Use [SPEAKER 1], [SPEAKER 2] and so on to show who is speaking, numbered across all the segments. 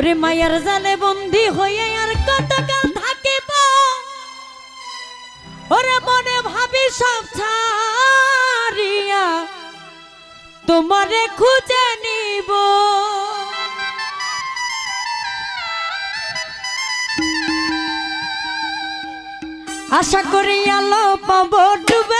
[SPEAKER 1] ওরে মায়ার জালে বন্দি হয়ে আর কতকাল থাকিব? ওরে মনে ভাবি সব ছাড়িয়া তোমারে খুঁজে নিব। আশা করি আলো পাবো ডুবে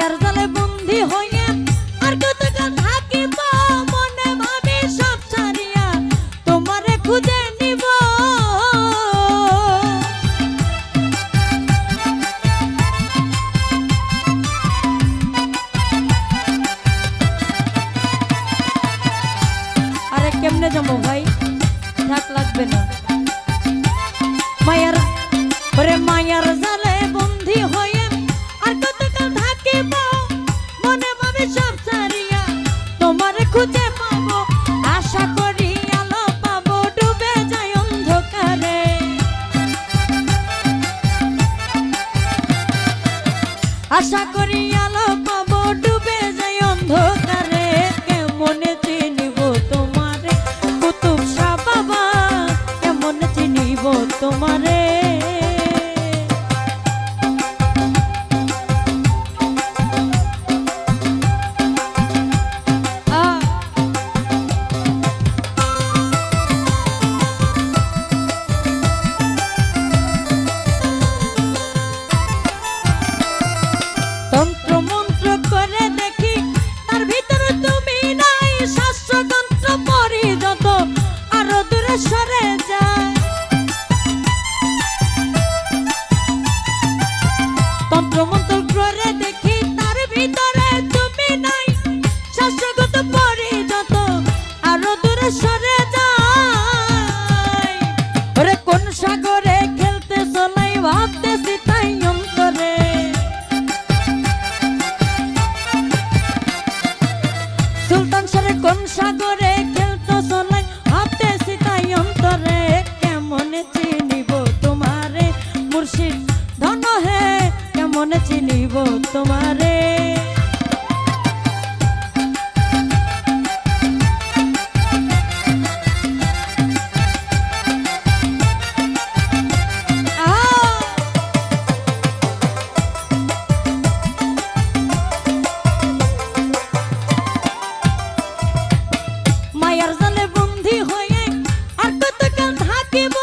[SPEAKER 1] মায়ার আশা করি আলো পাবো। তোমারে। মায়ার জালে বন্ধি হয়ে আর কতকাল থাকিব?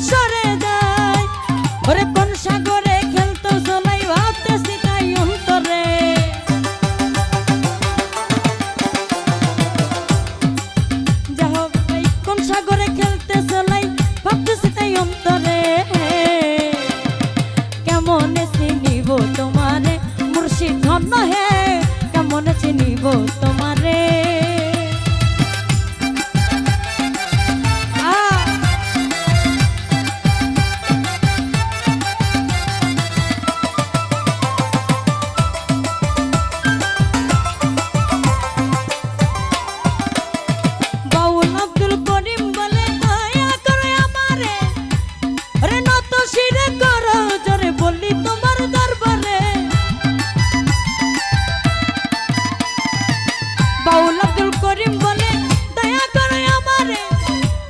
[SPEAKER 1] সরে দেয় ওরে কোন সাগরে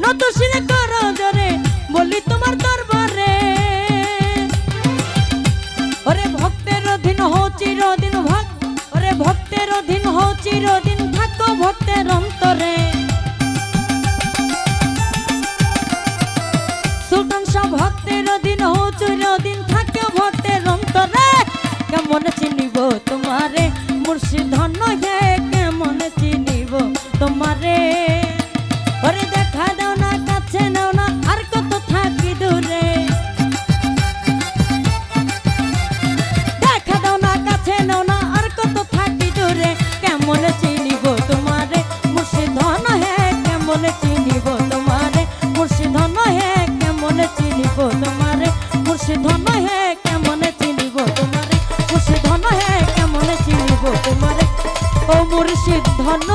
[SPEAKER 1] নত শিরে করো জোরে বললি তোমার দরবারে। ওরে ভক্তের অধীন হো চিরদিন ভক্ত ওরে ভক্তের অধীন হো চিরদিন থাকো ভক্তের অন্তরে। সুলতান শাহ ভক্তের অধীন হো চিরদিন থাকে ভক্তের অন্তরে। কেমন চিনিব তোমারে, মুর্শিদ ধন্য হে, কেমন চিনিব তোমারে। কেমন চিনিব তোমারে? মুর্শিদন হে, কেমন চিনিব তোমারে? মুর্শিদন হে, কেমন চিনিব তোমারে? মুর্শিদন হে, কেমন চিনিব তোমারে? ও মুর্শিদ ধন